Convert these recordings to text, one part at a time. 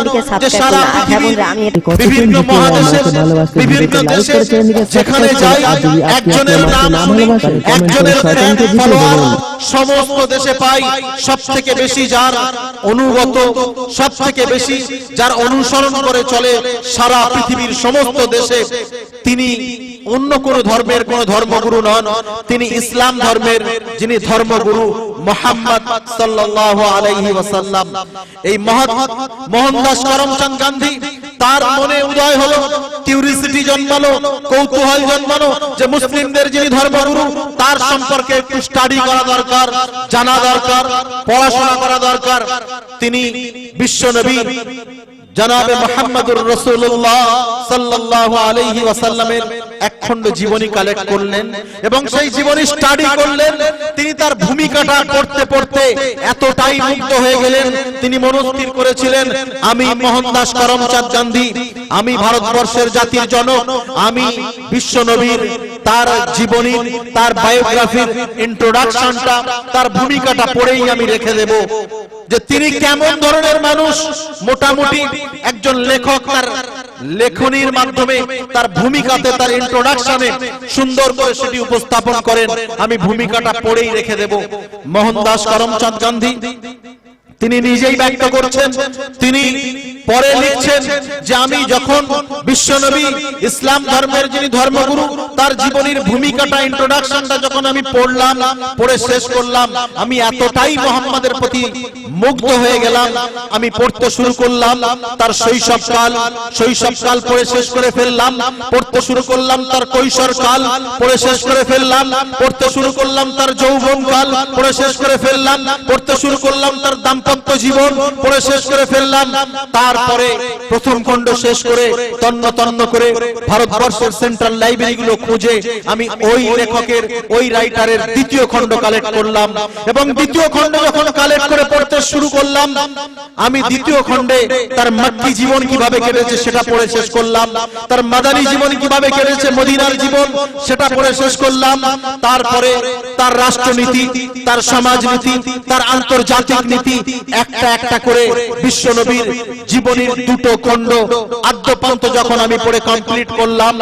চ্যানেলটিকে সাবস্ক্রাইব করুন। আমি বিভিন্ন মহাদেশে বিভিন্ন দেশে যেখানে যাই একজনের নাম একজনের ফলোয়ার সমস্ত দেশে পাই সব থেকে বেশি যার অনুগত সব থেকে বেশি যার অনুসরণ করে চলে সারা পৃথিবীর সমস্ত দেশে তিনি অন্য কোন ধর্মের কোন ধর্মগুরু নন। তিনি ইসলাম ধর্মের যিনি ধর্মগুরু মোহাম্মদ সাল্লাল্লাহু আলাইহি ওয়াসাল্লাম। এই মহৎ মোহনদাস করমচাঁদ গান্ধী তার মনে উদয় হলো কিউরিসিটি জন্মালো কৌতূহল জন্মালো যে মুসলিমদের যিনি ধর্মগুরু তার সম্পর্কে একটু স্টাডি করা দরকার। জানা দরকার পড়াশোনা করা দরকার। তিনি বিশ্ব নবী। জনাবে মোহাম্মদুর রাসূলুল্লাহ সাল্লাল্লাহু আলাইহি ওয়াসাল্লামের একখণ্ড জীবনী কালেক্ট করলেন এবং সেই জীবনী স্টাডি করলেন। তিনি তার ভূমিকাটা পড়তে পড়তে এতটাই মুগ্ধ হয়ে গেলেন। তিনি মনস্থির করেছিলেন, আমি মোহনদাস করমচাঁদ গান্ধী, আমি ভারতবর্ষের জাতির জনক, আমি বিশ্ব নবীর তার জীবনী, তার বায়োগ্রাফির ইন্ট্রোডাকশনটা তার ভূমিকাটা পড়েই আমি রেখে দেব। যে তিনি কেমন ধরনের মানুষ, মোটামুটি একজন লেখক তার লেখনির মাধ্যমে তার ভূমিকাতে তার ইন্ট্রোডাকশনে সুন্দর করে সেটি উপস্থাপন করেন। আমি ভূমিকাটা পড়েই রেখে দেব। মোহনদাস করমচাঁদ গান্ধী তিনি নিজেই ব্যক্ত করছেন। তিনি পরে লিখছেন যে আমি যখন বিশ্বনবী ইসলাম ধর্মের যিনি ধর্মগুরু, তার জীবনীর ভূমিকাটা ইন্ট্রোডাকশনটা যখন আমি পড়লাম, পড়ে শেষ করলাম, আমি এতটাই মোহাম্মদের প্রতি মুগ্ধ হয়ে গেলাম। আমি পড়তে শুরু করলাম, তার শৈশবকাল শৈশবকাল পড়ে শেষ করে ফেললাম, পড়তে শুরু করলাম, তার কৈশোরকাল পড়ে শেষ করে ফেললাম, পড়তে শুরু করলাম, তার যৌবনকাল পড়ে শেষ করে ফেললাম, পড়তে শুরু করলাম, তার দাম্পত্য জীবন পড়ে শেষ করে ফেললাম। তারপরে প্রথম খণ্ড শেষ করে তন্ন তন্ন করে ভারতবর্ষের সেন্ট্রাল লাইব্রেরি গুলো খুঁজে আমি ওই লেখকের, ওই রাইটারের দ্বিতীয় খণ্ড কালেক্ট করলাম। এবং দ্বিতীয় খণ্ড যখন কালেক্ট করে পড়তে শুরু করলাম, আমি দ্বিতীয় খণ্ডে তার মাক্কি জীবন কীভাবে কেটেছে সেটা পড়ে শেষ করলাম। তার মাদানী জীবন কীভাবে কেটেছে মদিনার জীবন সেটা পড়ে শেষ করলাম। তারপরে তার রাষ্ট্রনীতি, তার সমাজনীতি, তার আন্তর্জাতিক নীতি একটা একটা করে বিশ্বনবীর জীবনীর দুটো খণ্ড আদ্যপান্ত যখন আমি পড়ে কমপ্লিট করলাম,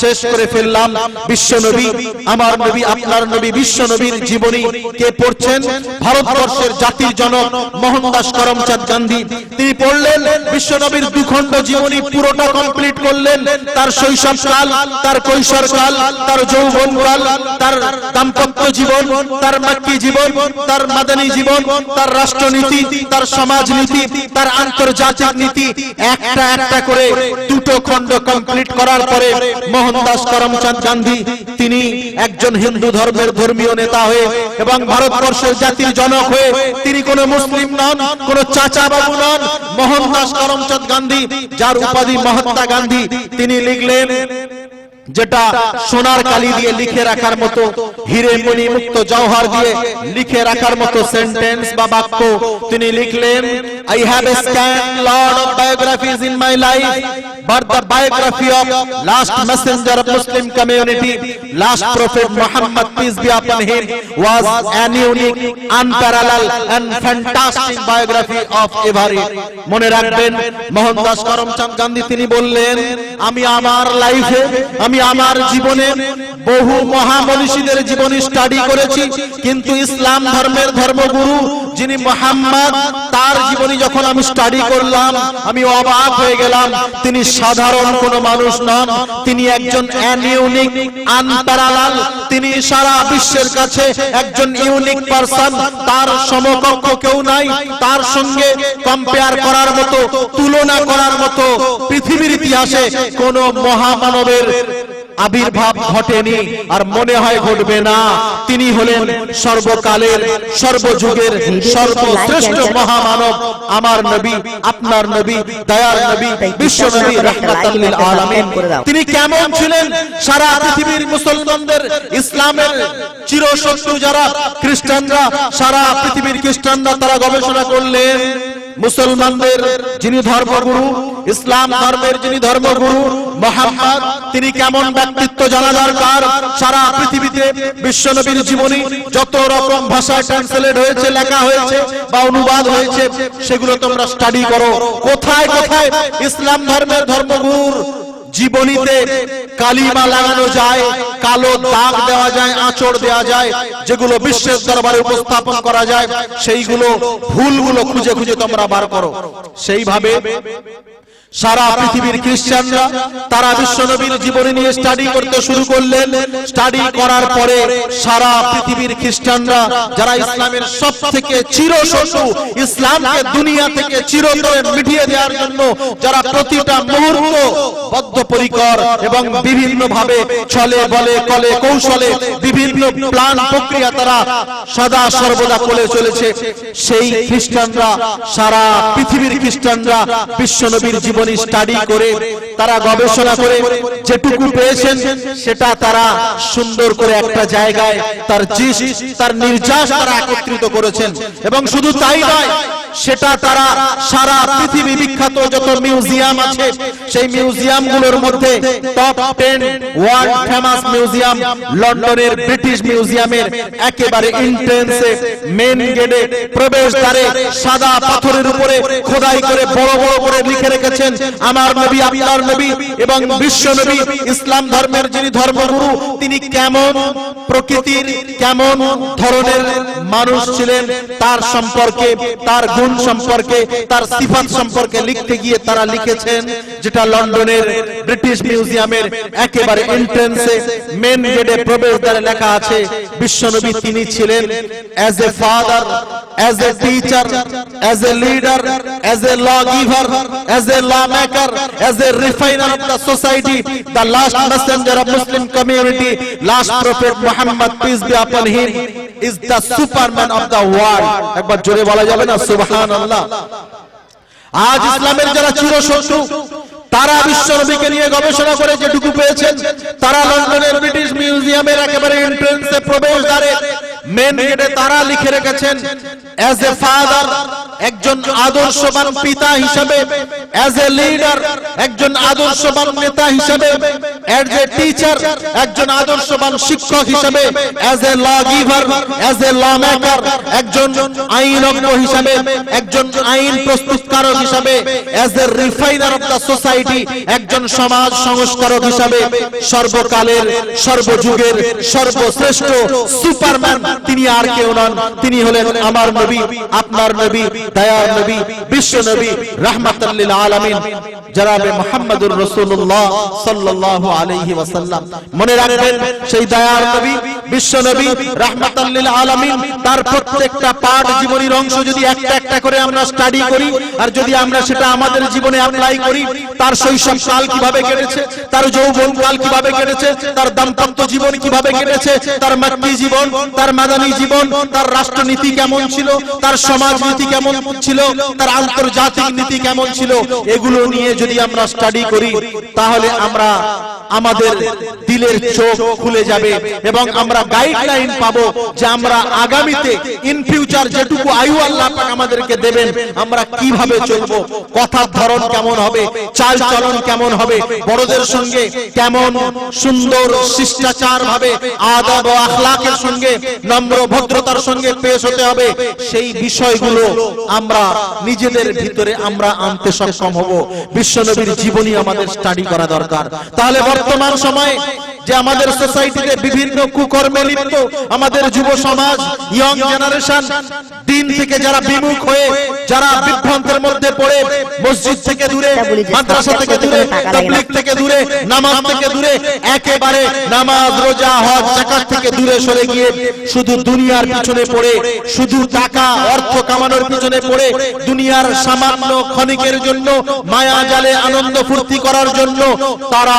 শেষ করে ফেললাম বিশ্বনবী আমার নবী, আপনার নবী বিশ্বনবীর জীবনী কে পড়ছেন? ভারতবর্ষের জাতির জনক মোহনদাস করমচাঁদ গান্ধী। তিনি পড়লেন বিশ্বনবীর দুখণ্ড জীবনী পুরোটা কমপ্লিট করলেন। তার শৈশবকাল তার কৈশোরকাল তার যৌবনকাল তার দাম্পত্য জীবন, তার মাক্কি জীবন, তার মাদানী জীবন, তার রাষ্ট্রনীতি তার সমাজনীতি তার আন্তর্জাতিক নীতি, একটা একটা করে দুটো খণ্ড কমপ্লিট করার পরে মোহনদাস করমচাঁদ গান্ধী, তিনি একজন হিন্দু ধর্মের ধর্মীয় নেতা হয়ে এবং ভারতবর্ষের জাতির জনক হয়ে তিনি কোন মুসলিম নন, কোন চাচা বাবু নন, মোহনদাস করমচাঁদ গান্ধী, যার উপাধি মহাত্মা গান্ধী, তিনি লিখলেন যেটা সোনার কালি দিয়ে লিখে রাখার মতো হিরে মনি মুক্ত জওহার দিয়ে লিখে রাখার মতো সেন্টেন্স বা বাক্য তিনি লিখলেন I have scan lot of biographies in my life but the biography of last messenger of Muslim community last prophet Mohammad peace be upon him was an unique unparallel and fantastic biography of every মনে রাখবেন মোহনদাস করমচাঁদ গান্ধী তিনি বললেন আমি আমার লাইফে আমি আমার জীবনে বহু মহামনীষীদের জীবনী স্টাডি করেছি, কিন্তু ইসলাম ধর্মের ধর্মগুরু যিনি মোহাম্মদ, তার জীবনী যখন আমি স্টাডি করলাম, আমি অবাক হয়ে গেলাম। তিনি সাধারণ কোনো মানুষ নন, তিনি একজন অ্যানিউনিক আনপ্যারালাল তিনি সারা বিশ্বের কাছে একজন ইউনিক পারসন তার সমকক্ষ কেউ নাই, তার সঙ্গে কম্পেয়ার করার মতো, তুলনা করার মতো পৃথিবীর ইতিহাসে কোন মহামানবের আবির্ভাব ঘটেনি আর মনে হয় ঘটবে না। তিনি হলেন সর্বকালের সর্বযুগের সর্বশ্রেষ্ঠ মহামানব আমার নবী আপনার নবী দয়ার নবী বিশ্ব নবী রহমাতাল আলামিন। তিনি কেমন ছিলেন? সারা পৃথিবীর মুসলমানদের ইসলামের চিরশত্রু যারা খ্রিস্টানরা সারা পৃথিবীর খ্রিস্টানরা তারা গবেষণা করলেন। মুসলমানদের যিনি ধর্মগুরু, ইসলাম ধর্মের যিনি ধর্মগুরু, মোহাম্মদ, তিনি কেমন ব্যক্তিত্ব জানা দরকার? সারা পৃথিবীতে বিশ্বনবীর জীবনী যত রকম ভাষায় ট্রান্সলেট হয়েছে, লেখা হয়েছে বা অনুবাদ হয়েছে, সেগুলো তোমরা স্টাডি করো। কোথায় কোথায়? ইসলাম ধর্মের ধর্মগুরুর জীবনীতে কালিমা লাগানো যায়, কালো দাগ দেওয়া যায়, আঁচড় দেওয়া যায়, যেগুলো বিশ্বের দরবারে উপস্থাপন করা যায়, সেইগুলো ভুলগুলো খুঁজে খুঁজে তোমরা বার করো। সেইভাবে সারা পৃথিবীর খ্রিস্টানরা তারা বিশ্বনবীর জীবনী নিয়ে স্টাডি করতে শুরু করলেন। স্টাডি করার পরে সারা পৃথিবীর খ্রিস্টানরা যারা ইসলামের সব থেকে চিরশত্রু ইসলামকে দুনিয়া থেকে চিরতরে মিটিয়ে দেওয়ার জন্য যারা প্রতিটা মুহূর্ত বদ্ধপরিকর এবং বিভিন্ন ভাবে ছলে বলে, কলে কৌশলে বিভিন্ন প্ল্যান প্রক্রিয়া তারা সদা সর্বদা করে চলেছে। সেই খ্রিস্টানরা, সারা পৃথিবীর খ্রিস্টানরা বিশ্বনবীর জীবনী স্টাডি করে, তারা গবেষণা করে, যেটুকু পেয়েছেন, সেটা তারা সুন্দর করে একটা জায়গায় তার জিস, তার নির্যাস তারা একত্রিত করেছেন। এবং শুধু তাই নয়, সেটা তারা সারা পৃথিবী বিখ্যাত যত মিউজিয়াম আছে, সেই মিউজিয়ামগুলোর মধ্যে top ten world famous museum লন্ডনের ব্রিটিশ মিউজিয়ামের একেবারে ইন্টেন্সে মেন গেটে প্রবেশ দ্বারে সাদা পাথরের উপরে খোদাই করে বড় বড় করে লিখে রেখেছেন আমার নবী, আপনার নবী এবং বিশ্ব নবী, ইসলাম ধর্মের যিনি ধর্মগুরু, তিনি কেমন প্রকৃতির, কেমন ধরনের মানুষ ছিলেন, তার সম্পর্কে, তার গুণ সম্পর্কে, তার সিফাত সম্পর্কে লিখতে গিয়ে তারা লিখেছেন, যেটা লন্ডনের ব্রিটিশ মিউজিয়ামের একেবারে এন্ট্রেন্সে মেন গেটে প্রবেশ দ্বারে লেখা আছে বিশ্বনবী তিনি ছিলেন as a father as a teacher as a leader as a law giver as a law maker as a refiner of the society the last messenger of Muslim community last prophet Muhammad peace be upon him is the superman of the world একবার জোরে বলা যাবে না? সুবহানাল্লাহ। আজ ইসলামের যারা চিরশত্রু, তারা বিশ্বনবীকে নিয়ে গবেষণা করে যেটুকু পেয়েছেন, তারা লন্ডনের ব্রিটিশ মিউজিয়ামের একেবারে এন্ট্রেন্সে প্রবেশ দ্বারে মেন গেটে তারা লিখে রেখেছেন অ্যাজ এ ফাদার একজন আদর্শবান পিতা হিসেবে অ্যাজ এ লিডার একজন আদর্শবান নেতা হিসেবে অ্যাজ এ টিচার একজন আদর্শবান শিক্ষক হিসেবে as a law giver as a law maker একজন আইনজ্ঞ হিসেবে, একজন আইন প্রস্তুতকারক হিসেবে as a refiner of the society একজন সমাজ সংস্কারক হিসেবে, সর্বকালের, সর্বযুগের, সর্বশ্রেষ্ঠ সুপারম্যান তিনি আর কেউ নন। তিনি হলেন আমার নবী, আপনার নবী, দয়ার নবী, বিশ্ব নবী রাহমাতাল্লিল আলামিন, জনাবে মুহাম্মদুর রাসূলুল্লাহ সাল্লাল্লাহু আলাইহি ওয়াসাল্লাম। মনে রাখবেন, সেই দয়ার নবী, বিশ্ব নবী রাহমাতাল্লিল আলামিন, তার প্রত্যেকটা পাঠ জীবনীর অংশ যদি একটা একটা করে আমরা স্টাডি করি, আর যদি আমরা সেটা আমাদের জীবনে অ্যাপ্লাই করি, তার শৈশব কাল কীভাবে কেটেছে, তার যৌবন কাল কীভাবে কেটেছে, তার দাম্পত্য জীবন কীভাবে কেটেছে, তার মাতৃ জীবন, তার মাদানী জীবন, তার রাষ্ট্রনীতি কেমন ছিল তার সমাজ নীতি কেমন ছিল? তার আন্তর্জাতিক নীতি কেমন ছিল? এগুলো নিয়ে যদি আমরা স্টাডি করি, তাহলে আমরা আমাদের দিলের চোখ খুলে যাবে এবং আমরা গাইডলাইন পাবো যে আমরা আগামীতে ইন ফিউচার যেটুকু আয়ু আল্লাহ পাক আমাদেরকে দেবেন, আমরা কীভাবে চলবো, কথার ধরন কেমন হবে, চাল চলন কেমন হবে, বড়দের সঙ্গে কেমন সুন্দর শিষ্টাচার ভাবে আদব ও আখলাকের সঙ্গে, নম্র ভদ্রতার সঙ্গে পেশ হতে হবে, সেই বিষয়গুলো আমরা নিজেদের ভিতরে আমরা আনতে সক্ষম হব। বিশ্বনবীর জীবনী আমাদের স্টাডি করা দরকার। তাহলে বর্তমান সময়ে যে আমাদের সোসাইটিতে বিভিন্ন কুকর্মে লিপ্ত আমাদের যুব সমাজ ইয়ং জেনারেশন দিন থেকে যারা বিমুখ হয়ে যারা বিভ্রান্তের মধ্যে পড়ে মসজিদ থেকে দূরে মাদ্রাসা থেকে দূরে তাবলিগ থেকে দূরে নামাজ থেকে দূরে একেবারে নামাজ রোজা হজ জাকাত থেকে দূরে সরে গিয়ে শুধু দুনিয়ার পিছনে পড়ে শুধু টাকা অর্থ কামানোর পিছনে পড়ে দুনিয়ার সামান্য ক্ষণিকের জন্য মায়া জালে আনন্দ ফুর্তি করার জন্য তারা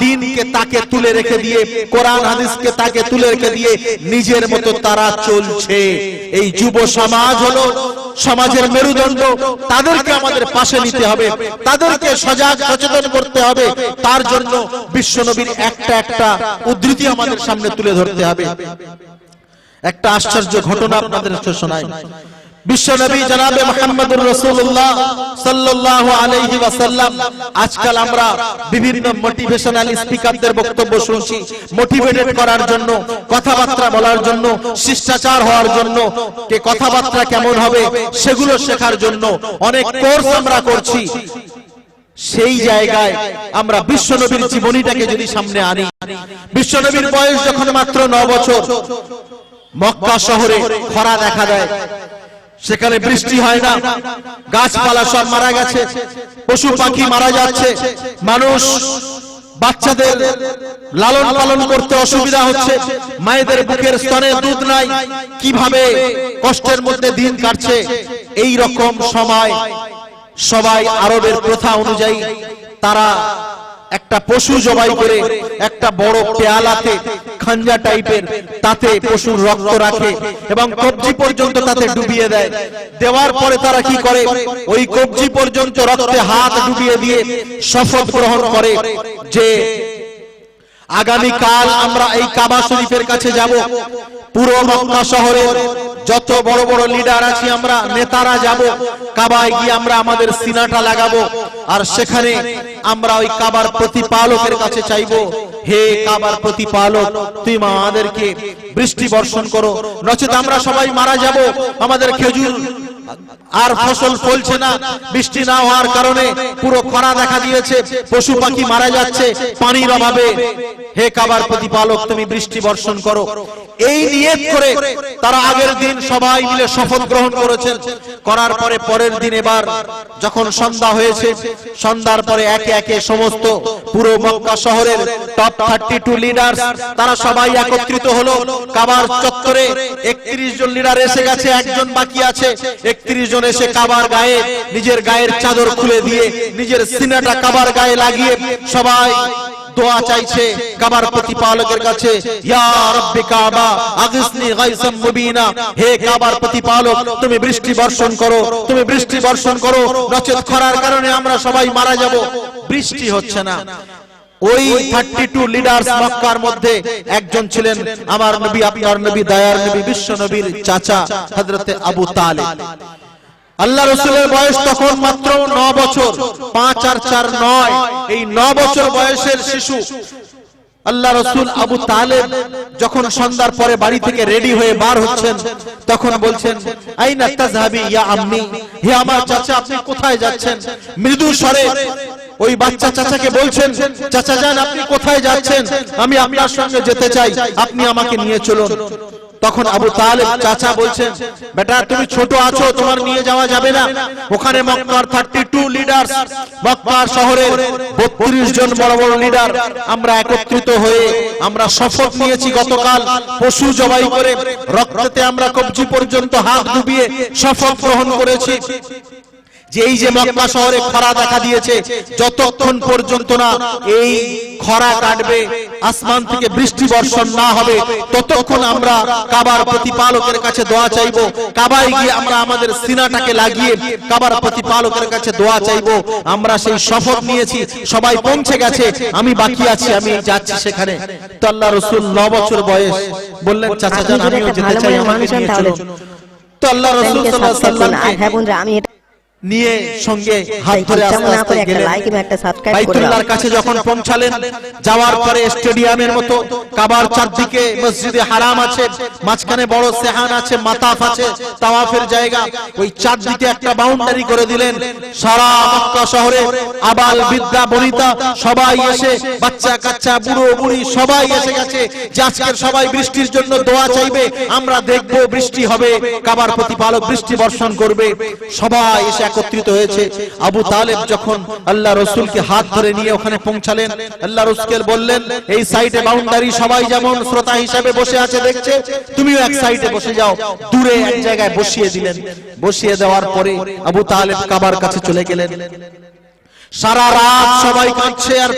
দিনকে তাকে তুলে রেখে দিয়ে কোরআন হাদিসকে তাকে তুলে রেখে দিয়ে নিজের মতো তারা চলছে। এই যুব সমাজ হলো সমাজের মেরুদণ্ড তাদেরকে আমাদের পাশে নিতে হবে। তাদেরকে সজাগ সচেতন করতে হবে। তার জন্য বিশ্বনবীর একটা একটা উদ্ধৃতি আমাদের সামনে তুলে ধরতে হবে। একটা আশ্চর্য ঘটনা আপনাদের শোনায় বিশ্বনবী জনাবে মুহাম্মদুর রাসূলুল্লাহ সাল্লাল্লাহু আলাইহি ওয়াসাল্লাম। আজকাল আমরা বিভিন্ন মোটিভেশনাল স্পিকারদের বক্তব্য শুনছি। মোটিভেটেড করার জন্য, কথাবার্তা বলার জন্য, শিষ্টাচার হওয়ার জন্য, কে কথাবার্তা কেমন হবে সেগুলো শেখার জন্য অনেক কোর্স আমরা করছি। সেই জায়গায় আমরা বিশ্বনবীর জীবনীটাকে যদি সামনে আনি, বিশ্বনবীর বয়স যখন মাত্র ন বছর, মক্কা শহরে খরা দেখা দেয়। সেখানে বৃষ্টি হয় না। গাছপালা সব মারা গেছে। পশু পাখি মারা যাচ্ছে। মানুষ বাচ্চাদের লালন পালন করতে অসুবিধা হচ্ছে। মায়েদের বুকের স্তনে দুধ নাই। কীভাবে কষ্টের মধ্যে দিন কাটছে? এই রকম সময় সবাই আরবের প্রথা অনুযায়ী তারা একটা পশু জবাই করে একটা বড় পেয়ালাতে খাঞ্জা টাইপের তাতে পশুর রক্ত রাখে এবং কবজি পর্যন্ত তাতে ডুবিয়ে দেয়। দেওয়ার পরে তারা কি করে? ওই কবজি পর্যন্ত রক্তে হাত ডুবিয়ে দিয়ে শপথ গ্রহণ করে যে আগামী কাল আমরা এই কাবা শরীফের কাছে যাব। পুরো মক্কা শহরের যত বড় বড় লিডার আছি আমরা, নেতারা যাব। কাবায় গিয়ে আমরা আমাদের সিনাটা লাগাবো। আর সেখানে আমরা ওই কাবার প্রতিপালকের কাছে চাইব, হে কাবার প্রতিপালক, তুই আমাদেরকে বৃষ্টি বর্ষণ করো। নচেত আমরা সবাই মারা যাব। আমাদের খেজুর আর ফসল ফলছে না, বৃষ্টি না হওয়ার কারণে পুরো খরা দেখা দিয়েছে, পশু পাখি মারা যাচ্ছে, পানির অভাবে। হে কাবার প্রতিপালক, তুমি বৃষ্টি বর্ষণ করো। এই নিয়ত করে তারা আগের দিন সবাই মিলে শপথ গ্রহণ করেছেন। করার পরে পরের দিন এবার যখন সন্ধ্যা হয়েছে, সন্ধ্যার পরে একে একে সমস্ত পুরো মক্কা শহরের টপ থার্টি টু লিডার তারা সবাই একত্রিত হলো। কাবার চত্বরে একত্রিশ জন লিডার এসে গেছে, একজন বাকি আছে একত্রিশ জন এসে কাবার গায়ে নিজের গায়ের চাদর খুলে দিয়ে নিজের সিনাটা কাবার গায়ে লাগিয়ে সবাই দোয়া চাইছে কাবার প্রতিপালকের কাছে, ইয়া কাবা মুবিনা। হে কাবার প্রতিপালক, তুমি বৃষ্টি বর্ষণ করো, তুমি বৃষ্টি বর্ষণ করো। নচেত খরার কারণে আমরা সবাই মারা যাব। বৃষ্টি হচ্ছে না। ওই থার্টি টু লিডার্স মক্কার মধ্যে একজন ছিলেন আমার নবী আপনার নবী দয়ার নবী বিশ্ব নবীর চাচা হযরতে আবু তালেব। আল্লাহ রসুলের বয়স তখন মাত্র ন বছর পাঁচ আর চার নয়। এই ন বছর বয়সের শিশু। আল্লাহ রসুল আবু তালেব যখন সন্ধ্যার পরে বাড়ি থেকে রেডি হয়ে বার হচ্ছেন তখন বলছেন আইনা তাজহাবি ইয়া আম্মি? হে আমার চাচা আপনি কোথায় যাচ্ছেন? মৃদু স্বরে ওই বাচ্চা চাচাকে বলছেন, চাচা যান, আপনি কোথায় যাচ্ছেন? আমি আপনার সঙ্গে যেতে চাই। আপনি আমাকে নিয়ে চলুন। তখন আবু তালেব চাচা বলছেন, বেটা, তুমি ছোট আছো, তোমার নিয়ে যাওয়া যাবে না। ওখানে মক্কার থার্টি টু লিডার মক্কা শহরের বত্রিশ জন বড় বড় লিডার আমরা একত্রিত হয়ে আমরা শপথ নিয়েছি গতকাল। পশু জবাই করে রক্ততে আমরা কবজি পর্যন্ত হাত ডুবিয়ে শপথ গ্রহণ করেছি। যে এই যে মক্কা শহরে খরা দেখা দিয়েছে যতক্ষণ পর্যন্ত না এই খরা কাটবে আসমান থেকে বৃষ্টি বর্ষণ না হবে ততক্ষণ আমরা কাবার প্রতিপালকের কাছে দোয়া চাইব কাবায় গিয়ে আমরা আমাদের সিনাটাকে লাগিয়ে কাবার প্রতিপালকের কাছে দোয়া চাইব আমরা সেই শপথ নিয়েছি সবাই পৌঁছে গেছে আমি বাকি আছি আমি যাচ্ছি সেখানে। তো আল্লাহ রসুল ন বছর বয়স বললেন চাচা যান আমিও যেতে চাই চলুন তো আল্লাহ রসুল সাল্লাল্লাহু আলাইহি করুন হ্যাঁ বন্ধুরা আমি নিয়ে সঙ্গে হাত ধরে আস্তে আস্তে গেলেন। বাইতুল্লাহর কাছে যখন পৌঁছালেন যাওয়ার পরে স্টেডিয়ামের মতো কাবার চারদিকে মসজিদে হারাম আছে মাঝখানে বড় সেহান আছে মাতাফ আছে তাওয়াফের জায়গা। ওই চারদিকে একটা বাউন্ডারি করে দিলেন। সারা মক্কা শহরে আবাল বিদ্যা বনিতা সবাই এসে বাচ্চা কাচ্চা বুড়ো বুড়ি সবাই এসে গেছে। যে আজকের সবাই বৃষ্টির জন্য দোয়া চাইবে আমরা দেখব বৃষ্টি হবে কাবার প্রতিপালক বৃষ্টি বর্ষণ করবে সবাই এসে একত্রিত হয়েছে। আবু তালেব যখন আল্লাহ রসুলকে হাত ধরে নিয়ে ওখানে পৌঁছালেন, আল্লাহ রসুল বললেন, এই সাইডে বাউন্ডারি সবাই যেমন শ্রোতা হিসাবে বসে আছে দেখছে, তুমিও এক সাইডে বসে যাও। দূরে এক জায়গায় বসিয়ে দিলেন। বসিয়ে দেওয়ার পরে আবু তালেব কাবার কাছে চলে গেলেন। সারা রাত সবাই কাঁদছে আর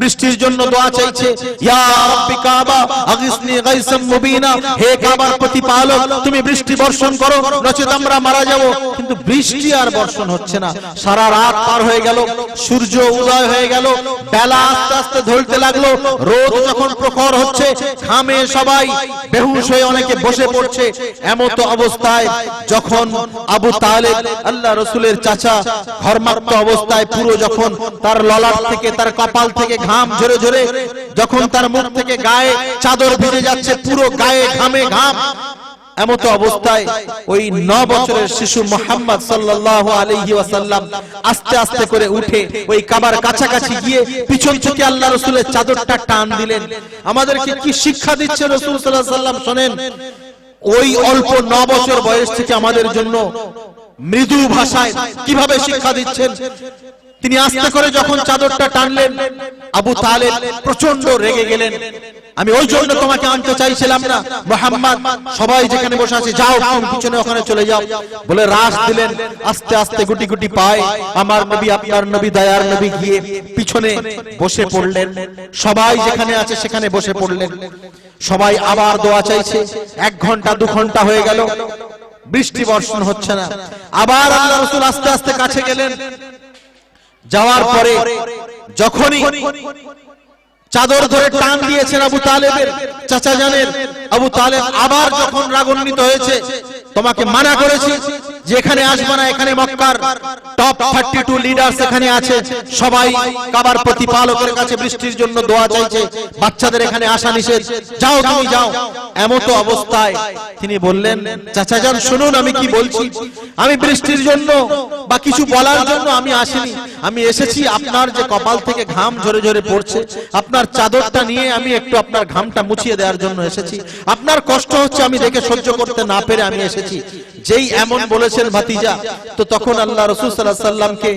বৃষ্টির জন্য দোয়া চাইছে। ইয়া রাব্বি কাবা, আগিসনি গাইসাম মুবিনা। হে কাবার প্রতিপালক, তুমি বৃষ্টি বর্ষণ করো, নচেত আমরা মারা যাব। কিন্তু বৃষ্টি আর বর্ষণ হচ্ছে না। সারা রাত পার হয়ে গেল, সূর্য উদয় হয়ে গেল, বেলা আস্তে আস্তে ঢলতে লাগল। রোদ যখন প্রখর হচ্ছে, ঘামে সবাই বেহুশ হয়ে অনেকে বসে পড়ছে। এমতো অবস্থায় যখন আবু তালেব, আল্লাহ রসুলের চাচা, ঘর্মাক্ত অবস্থায় পুরো যখন তার ললাট থেকে, তার কপাল থেকে ঘাম ঝরে ঝরে, যখন তার মুখ থেকে গায়ে চাদর ভিজে যাচ্ছে, পুরো গায়ে ঘামে ঘাম, এমতো অবস্থায় ওই ন বছরের শিশু মোহাম্মদ আস্তে আস্তে করে উঠে ওই কাবার কাছাকাছি গিয়ে পিছন আল্লাহ রসুলের চাদরটা টান দিলেন। আমাদেরকে কি শিক্ষা দিচ্ছে রসুল আলাইহি শোনেন, ওই অল্প ন বছর বয়স থেকে আমাদের জন্য মৃদু ভাষায় কীভাবে শিক্ষা দিচ্ছেন? তিনি আস্তে করে যখন চাদরটা টানলেন আবু তালেব প্রচণ্ড রেগে গেলেন। আমি ওই জন্য তোমাকে আনতে চাইছিলাম না। মোহাম্মদ সবাই যেখানে বসে আছে যাও পিছনে ওখানে চলে যাও। বলে রাস দিলেন আস্তে আস্তে গুটি গুটি পায় আমার নবী আপনার নবী দয়ার নবী গিয়ে পিছনে বসে পড়লেন। সবাই যেখানে আছে সেখানে বসে পড়লেন। সবাই আবার দোয়া চাইছে। এক ঘণ্টা দু ঘণ্টা হয়ে গেল। বৃষ্টি বর্ষণ হচ্ছে না। আবার আল্লাহ রসুল আস্তে আস্তে কাছে গেলেন। যাওয়ার পরে যখনই চাদর ধরে টান দিয়েছেন আবু তালেবের চাচা জানেন আবু তালেব আবার যখন রাগান্বিত হয়েছে তোমাকে মানা করেছি যে এখানে আসবে না, এখানে মক্কার টপ থার্টি টু লিডার এখানে আছে। সবাই কাবার প্রতিপালকের কাছে বৃষ্টির জন্য দোয়া চাইছে। বাচ্চাদের এখানে আসা নিষেধ। যাও তুমি, যাও। এমতো অবস্থায় তিনি বললেন, চাচা যান, শুনুন, আমি কি বলছি? আমি বৃষ্টির জন্য বা কিছু বলার জন্য আমি আসিনি। আমি এসেছি, আপনার যে কপাল থেকে ঘাম ঝরে ঝরে পড়ছে, আপনার চাদরটা নিয়ে আমি একটু আপনার ঘামটা মুছিয়ে দেওয়ার জন্য এসেছি। আপনার কষ্ট হচ্ছে, আমি দেখে সহ্য করতে না পেরে আমি এসেছি। যেই এমন বলেছেন ভাতিজা, তো তখন আল্লাহ রসুল সাল্লাহ সাল্লামকে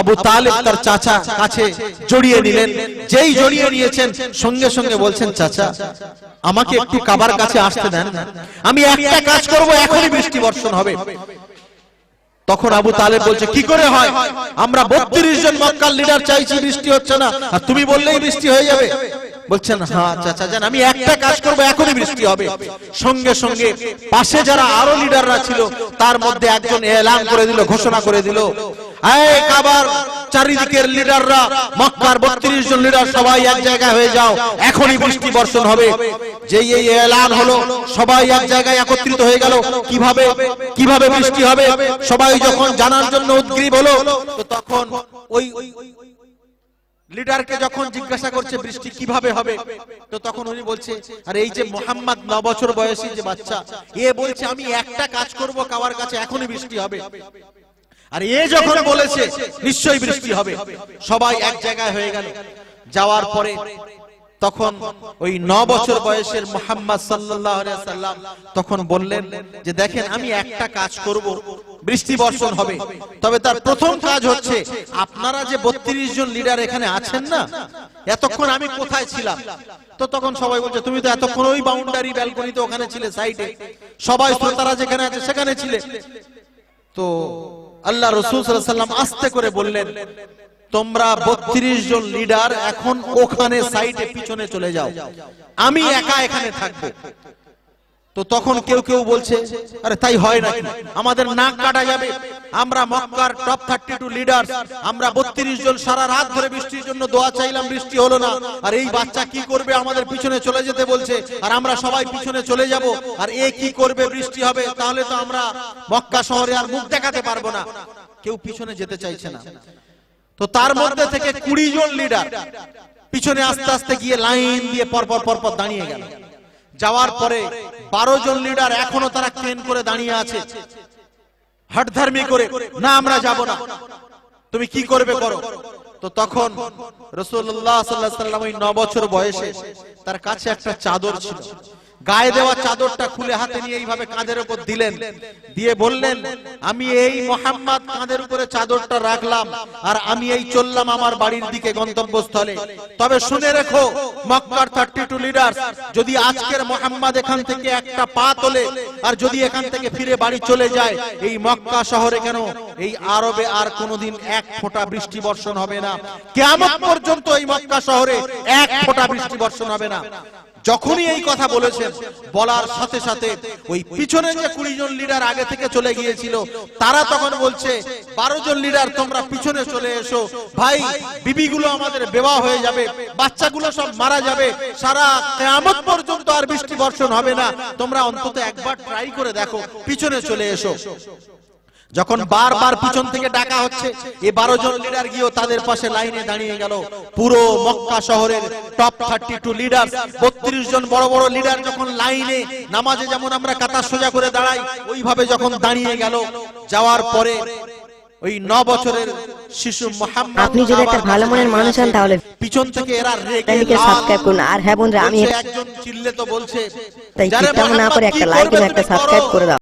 আবু তালেব তার চাচা কাছে জড়িয়ে নিলেন। যেই জড়িয়ে নিয়েছেন, সঙ্গে সঙ্গে বলছেন, চাচা, আমাকে একটু কাবার কাছে আসতে দেন আমি একটা কাজ করব, এখনই বৃষ্টি বর্ষণ হবে। তখন আবু তালেব বলছে, কি করে হয়? আমরা বত্রিশ জন মক্কার লিডার চাইছি, বৃষ্টি হচ্ছে না। আর তুমি বললেই বৃষ্টি হয়ে যাবে। বলছেন হ্যাঁ চাচা জান আমি একটা কাজ করব এখনই বৃষ্টি হবে সঙ্গে সঙ্গে পাশে যারা আরও লিডাররা ছিল তার মধ্যে একজন এলান করে দিল ঘোষণা করে দিল এই কাবার চারিদিকের লিডাররা মক্কার বত্রিশ জন লিডার সবাই এক জায়গায় হয়ে যাও এখনই বৃষ্টি বর্ষণ হবে যেই এই এলান হলো সবাই এক জায়গায় একত্রিত হয়ে গেল কীভাবে কীভাবে বৃষ্টি হবে সবাই যখন জানার জন্য উদ্গ্রীব হলো তো তখন ওই লিডারকে যখন জিজ্ঞাসা করছে বৃষ্টি কীভাবে হবে, তো তখন উনি বলছে, আর এই যে মোহাম্মদ ন বছর বয়সী যে বাচ্চা, এ বলছে, আমি একটা কাজ করব কাবার কাছে এখনই বৃষ্টি হবে। আর এ যখন বলেছে, নিশ্চয়ই বৃষ্টি হবে। সবাই এক জায়গায় হয়ে গেল। যাওয়ার পরে তখন ওই ন বছর বয়সের মোহাম্মদ সাল্লাহ সাল্লাম তখন বললেন যে, দেখেন, আমি একটা কাজ করব বৃষ্টি বর্ষণ হবে। তবে তার প্রথম কাজ হচ্ছে আপনারা যে বত্রিশ জন লিডার এখানে আছেন না এতক্ষণ আমি কোথায় ছিলাম? তো তখন সবাই বলছে তুমি তো এতক্ষণ ওই বাউন্ডারি ব্যালকনিতে ওখানে ছিলে সাইডে সবাই শ্রোতারা যেখানে আছে সেখানে ছিলে। তো আল্লাহ রসুল সাল্লাম আস্তে করে বললেন তোমরা বত্রিশ জন লিডার এখন ওখানে সাইডে পিছনে চলে যাও। আমি একা এখানে থাকব। তো তখন কেউ কেউ বলছে, আরে তাই হয় নাকি? আমাদের নাক কাটা যাবে। আমরা মক্কার টপ থার্টি টু লিডার আমরা বত্রিশ জন সারা রাত ধরে বৃষ্টির জন্য দোয়া চাইলাম, বৃষ্টি হলো না। আর এই বাচ্চা কি করবে? আমাদের পিছনে চলে যেতে বলছে, আর আমরা সবাই পিছনে চলে যাব। আর এ কি করবে? বৃষ্টি হবে। তাহলে তো আমরা মক্কা শহরে আর মুখ দেখাতে পারব না। কেউ পিছনে যেতে চাইছে না। তো তার মধ্যে থেকে কুড়ি জন লিডার পিছনে আস্তে আস্তে গিয়ে লাইন দিয়ে পরপর পরপর দাঁড়িয়ে গেল। যাওয়ার পরে বারো জন লিডার এখনও তারা ক্লেন করে দাঁড়িয়ে আছে। হাটধার্মি করে, না, আমরা যাব না। তুমি কি করবে করো? তো তখন রসুল্লাহ সাল্লাম ওই ন বছর বয়সে তার কাছে একটা চাদর ছিল। গায়ে দেওয়া চাদরটা খুলে হাতে নিয়ে এইভাবে কাঁধের উপর দিলেন। দিয়ে বললেন, আমি এই মোহাম্মদ কাঁধের উপরে চাদরটা রাখলাম আর আমি এই চললাম আমার বাড়ির দিকে গন্তব্যস্থলে। তবে শুনে রেখো, মক্কার থার্টি টু লিডার যদি আজকের মোহাম্মদ এখান থেকে একটা পা তোলে আর যদি এখান থেকে ফিরে বাড়ি চলে যায়, এই মক্কা শহরে কেন এই আরবে আর কোনোদিন এক ফোঁটা বৃষ্টি বর্ষণ হবে না? কেমন পর্যন্ত এই মক্কা শহরে এক ফোঁটা বৃষ্টি বর্ষণ হবে না। যখনই এই কথা বলেছেন বলার সাথে সাথে ওই পিছনে যে কুড়ি জন লিডার আগে থেকে চলে গিয়েছিল তারা তখন বলছে বারো জন লিডার তোমরা পিছনে চলে এসো। ভাই বিবিগুলো আমাদের বেওয়া হয়ে যাবে বাচ্চাগুলো সব মারা যাবে সারা কেয়ামত পর্যন্ত আর বৃষ্টি বর্ষণ হবে না। তোমরা অন্তত একবার ট্রাই করে দেখো পিছনে চলে এসো। যখন বারবার পিছন থেকে ডাকা হচ্ছে এই বারো জন লিডার গিয়েও তাদের পাশে লাইনে দাঁড়িয়ে গেল। পুরো মক্কা শহরের টপ থার্টি টু লিডার বত্রিশ জন বড় বড় লিডার যখন লাইনে নামাজে যেমন আমরা কাতার সোজা করে দাঁড়াই ওইভাবে যখন দাঁড়িয়ে গেল যাওয়ার পরে ওই ন বছরের শিশু মোহাম্মদ আপনি যদি একটা ভালো মনের মানুষ হন তাহলে পিছন থেকে এরা রেগে সাবস্ক্রাইব করুন। আর হ্যাঁ বন্ধুরা আমি একজন চিল্লে তো বলছে তাই যারে না করে একটা লাইক এবং একটা সাবস্ক্রাইব করে দাও।